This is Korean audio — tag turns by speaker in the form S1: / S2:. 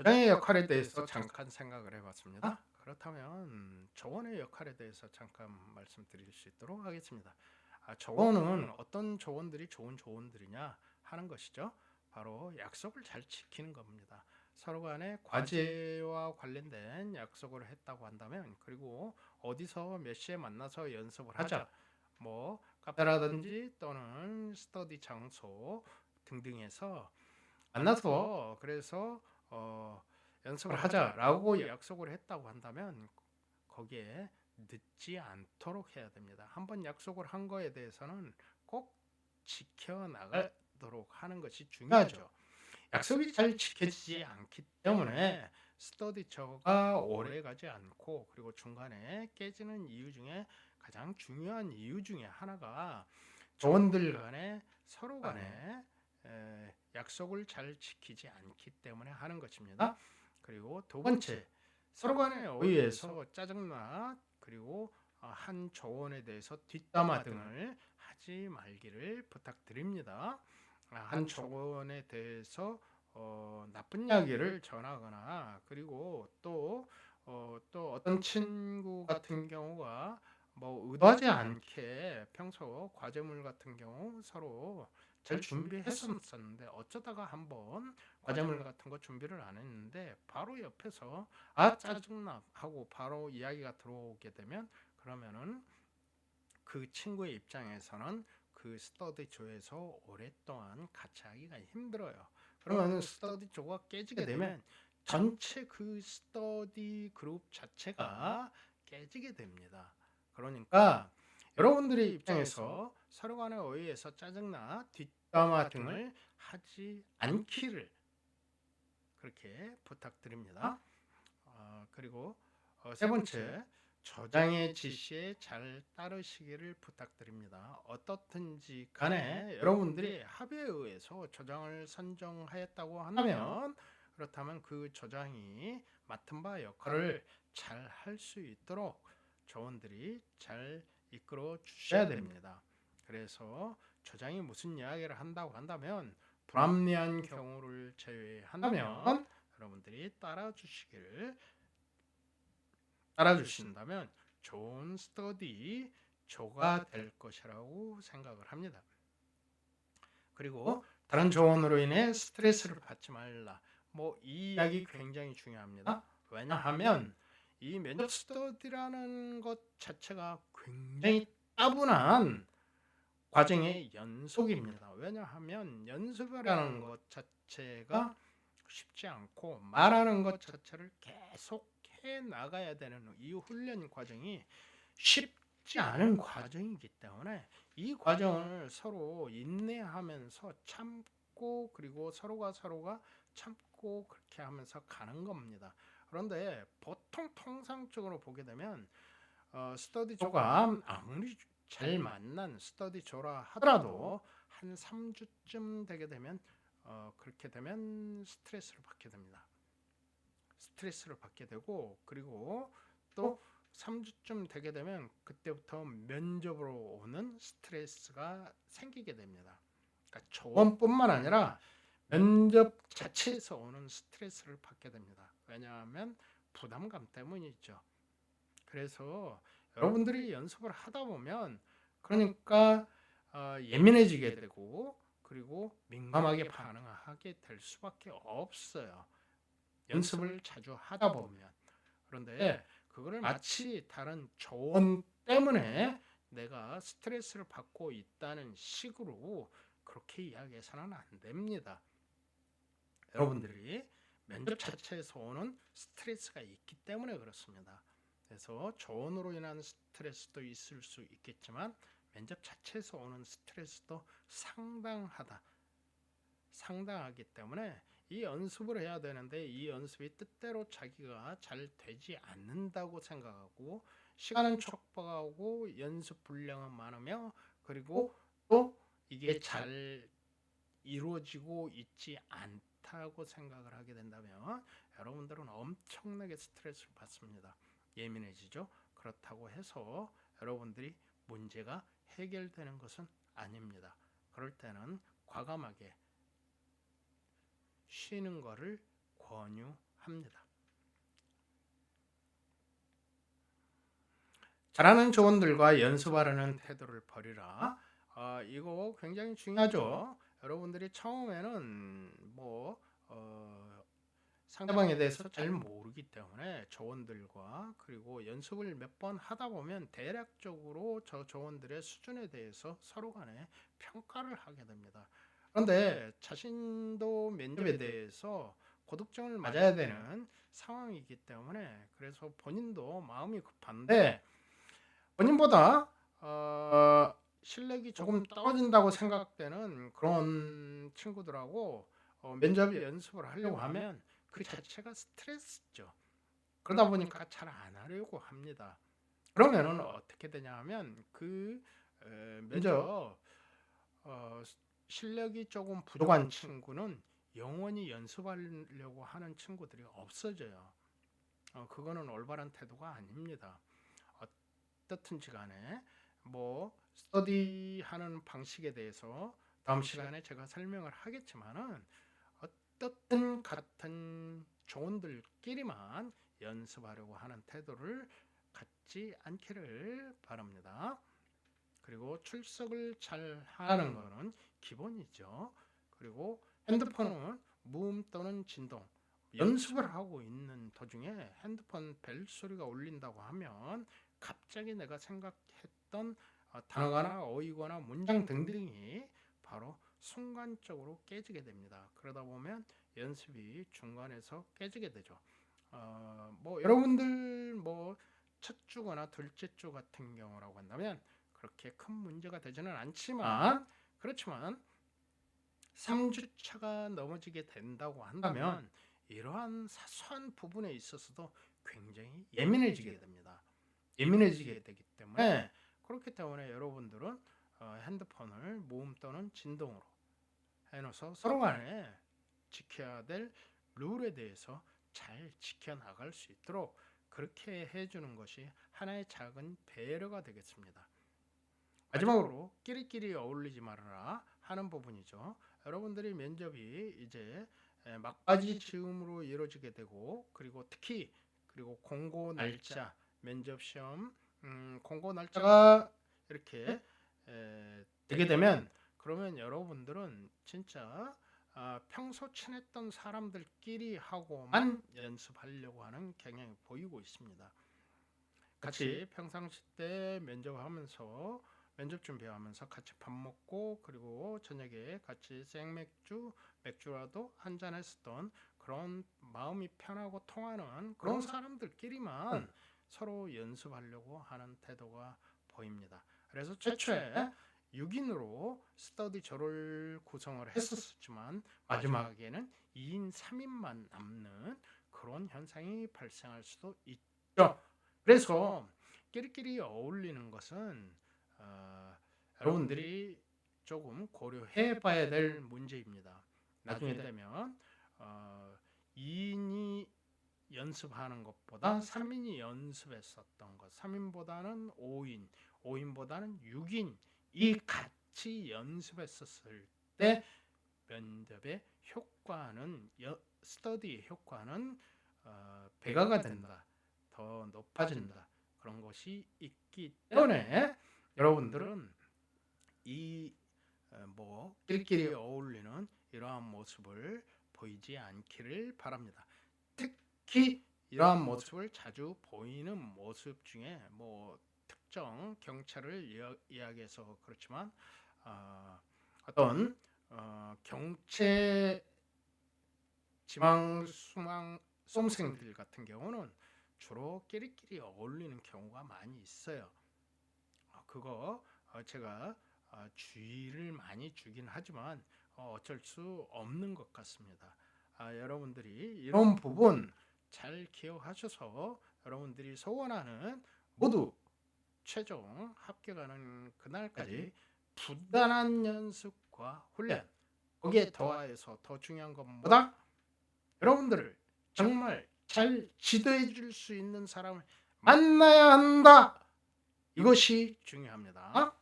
S1: 저장의 역할에 대해서 잠깐 생각을 해봤습니다. 그렇다면 조언의 역할에 대해서 잠깐 말씀드릴 수 있도록 하겠습니다. 아, 조언은 어떤 조언들이 좋은 조언들이냐 하는 것이죠. 바로 약속을 잘 지키는 겁니다. 서로 간에 과제와 관련된 약속을 했다고 한다면 그리고 어디서 몇 시에 만나서 연습을 하자. 뭐 카페라든지 또는 스터디 장소 등등에서 만나서 그래서 어, 연습을 하자라고 약속을 했다고 한다면 거기에 늦지 않도록 해야 됩니다. 한번 약속을 한 거에 대해서는 꼭 지켜 나가도록 하는 것이 중요하죠. 약속이 잘 지켜지지 않기 때문에 스터디처가 오래 가지 않고 그리고 중간에 깨지는 이유 중에 가장 중요한 이유 중에 하나가 조원들 간에 서로 간에 에, 약속을 잘 지키지 않기 때문에 하는 것입니다. 그리고 두 번째 서로 간에 의해서 짜증나 그리고 어, 한 조언에 대해서 뒷담화 등을 하지 말기를 부탁드립니다. 아, 한 조언에 대해서 어, 나쁜 이야기를 전하거나 그리고 또 어, 또 어떤 친구 같은 경우가 뭐 의도하지 않게 평소 과제물 같은 경우 서로 잘 준비했었는데 어쩌다가 한번 과제물 같은 거 준비를 안 했는데 바로 옆에서 아 짜증나 하고 바로 이야기가 들어오게 되면 그러면은 그 친구의 입장에서는 그 스터디 조에서 오랫동안 같이 하기가 힘들어요. 그러면 스터디 조가 깨지게 되면 전체 그 스터디 그룹 자체가 깨지게 됩니다. 그러니까 여러분들의 입장에서 서로 간에 의해서 짜증나 뒷담화 등을 하지 않기를 그렇게 부탁드립니다. 어, 그리고 어, 세 번째 저장의 지시에 잘 따르시기를 부탁드립니다. 어떻든지 간에 여러분들이 합의에 의해서 저장을 선정하였다고 하면 그렇다면 그 저장이 맡은 바 역할을 잘 할 수 있도록 조원들이 잘 이끌어 주셔야 됩니다. 그래서 저장이 무슨 이야기를 한다고 한다면 불합리한 경우를 제외한다면 여러분들이 따라 주시기를 따라 주신다면 좋은 스터디 조가 될 것이라고 생각을 합니다. 그리고 다른 조언으로 인해 스트레스를 받지 말라. 뭐 이 이야기 굉장히 중요합니다. 왜냐하면 이 면접 스터디라는 것 자체가 굉장히 따분한 과정의 연속입니다. 왜냐하면 연습이라는 것 자체가 쉽지 않고 말하는 것 자체를 계속 해 나가야 되는 이 훈련 과정이 쉽지 않은 과정이기 때문에 이 과정을 서로 인내하면서 참고 그리고 서로가 서로가 참고 그렇게 하면서 가는 겁니다. 그런데 보통 통상적으로 보게 되면 어, 스터디 조가 아무리 잘 만난 스터디 조라 하더라도 한 3주쯤 되게 되면 어, 그렇게 되면 스트레스를 받게 됩니다. 스트레스를 받게 되고 그리고 또 3주쯤 되게 되면 그때부터 면접으로 오는 스트레스가 생기게 됩니다. 그러니까 조언뿐만 아니라 면접 자체에서 오는 스트레스를 받게 됩니다. 왜냐하면 부담감 때문이죠. 그래서 여러분들이 연습을 하다 보면 그러니까 어, 예민해지게 되고 그리고 민감하게 반응하게 될 수밖에 없어요. 연습을 자주 하다 보면 그런데 그거를 마치 다른 조언 때문에 내가 스트레스를 받고 있다는 식으로 그렇게 이야기해서는 안 됩니다. 여러분들이 면접 자체에서 오는 스트레스가 있기 때문에 그렇습니다. 그래서 조언으로 인한 스트레스도 있을 수 있겠지만 면접 자체에서 오는 스트레스도 상당하다. 상당하기 때문에 이 연습을 해야 되는데 이 연습이 뜻대로 자기가 잘 되지 않는다고 생각하고 시간은 촉박하고 연습 분량은 많으며 그리고 또 이게 잘 이루어지고 있지 않다고 생각을 하게 된다면 여러분들은 엄청나게 스트레스를 받습니다. 예민해지죠. 그렇다고 해서 여러분들이 문제가 해결되는 것은 아닙니다. 그럴 때는 과감하게 쉬는 것을 권유합니다. 합니다. 잘하는 조언들과 연습하려는 태도를 버리라. 아, 이거 굉장히 중요하죠. 여러분들이 처음에는 뭐 어, 상대방에 대해서 잘 모르기 때문에 조언들과 그리고 연습을 몇 번 하다 보면 대략적으로 저 조언들의 수준에 대해서 서로 간에 평가를 하게 됩니다. 그런데 자신도 면접에 대해서 고득점을 맞아야 되는 상황이기 때문에 그래서 본인도 마음이 급한데 본인보다 어, 실력이 조금 떨어진다고 생각되는 그런 친구들하고 어, 면접 연습을 하려고 하면 그 자체가 스트레스죠. 그러다 보니까 잘 안 하려고 합니다. 그러면은 어떻게 되냐 하면 그 에, 면접 어, 실력이 조금 부족한 친구는 영원히 연습하려고 하는 친구들이 없어져요. 어, 그거는 올바른 태도가 아닙니다. 어떻든지 간에 뭐 스터디하는 방식에 대해서 다음 시간에 제가 설명을 하겠지만은 어떻든 같은 조언들끼리만 연습하려고 하는 태도를 갖지 않기를 바랍니다. 그리고 출석을 잘 하는 것은 기본이죠. 그리고 핸드폰은 무음 또는 진동 연습을 하고 있는 도중에 핸드폰 벨 소리가 울린다고 하면 갑자기 내가 생각했던 어, 단어나 어휘거나 문장 등등이 바로 순간적으로 깨지게 됩니다. 그러다 보면 연습이 중간에서 깨지게 되죠. 어, 뭐 여러분들 뭐 첫 주거나 둘째 주 같은 경우라고 한다면 그렇게 큰 문제가 되지는 않지만 그렇지만 3주 차가 넘어지게 된다고 한다면 이러한 사소한 부분에 있어서도 굉장히 예민해지게 됩니다. 예민해지게 되기 때문에 그렇기 때문에 여러분들은 어, 핸드폰을 모음 또는 진동으로 해놓아서 서로 간에 지켜야 될 룰에 대해서 잘 지켜나갈 수 있도록 그렇게 해주는 것이 하나의 작은 배려가 되겠습니다. 마지막으로 끼리끼리 어울리지 말아라 하는 부분이죠. 여러분들이 면접이 이제 막바지 즈음으로 이루어지게 되고 그리고 특히 그리고 공고 날짜 면접 시험 음, 공고 날짜가 이렇게 에, 되게 되면 그러면 여러분들은 진짜 아, 평소 친했던 사람들끼리 하고만 연습하려고 하는 경향이 보이고 있습니다. 같이 평상시 때 면접하면서 면접 준비하면서 같이 밥 먹고 그리고 저녁에 같이 생맥주 맥주라도 한 잔 했었던 그런 마음이 편하고 통하는 그런 사람들끼리만 서로 연습하려고 하는 태도가 보입니다. 그래서 최초에 6인으로 스터디 조를 구성을 했었지만 마지막에는 2인 3인만 남는 그런 현상이 발생할 수도 있죠. 그래서 끼리끼리 어울리는 것은 어, 여러분들이 조금 고려해 봐야 될 문제입니다. 나중에 되면 어, 2인이 연습하는 것보다 3인이 연습했었던 것, 3인보다는 5인, 5인보다는 6인 이 같이 연습했었을 때 면접의 효과는 스터디의 효과는 어, 배가가 된다, 더 높아진다. 그런 것이 있기 때문에 여러분들은 이 뭐 끼리끼리 어울리는 이러한 모습을 보이지 않기를 바랍니다. 특히 이러한 모습을 자주 보이는 모습 중에 뭐 특정 경찰을 이야기해서 그렇지만 어, 어떤 어, 경체 지방 수망 쏨생들 같은 경우는 주로 끼리끼리 어울리는 경우가 많이 있어요. 어, 그거 어, 제가 어, 주의를 많이 주긴 하지만 어, 어쩔 수 없는 것 같습니다. 아, 여러분들이 이런 부분 잘 기억하셔서 여러분들이 소원하는 모두 최종 합격하는 그날까지 부단한 연습과 훈련 거기에 더하여서 더 중요한 것보다 여러분들을 정말 잘 지도해 줄 수 있는 사람을 만나야 한다. 이것이 중요합니다.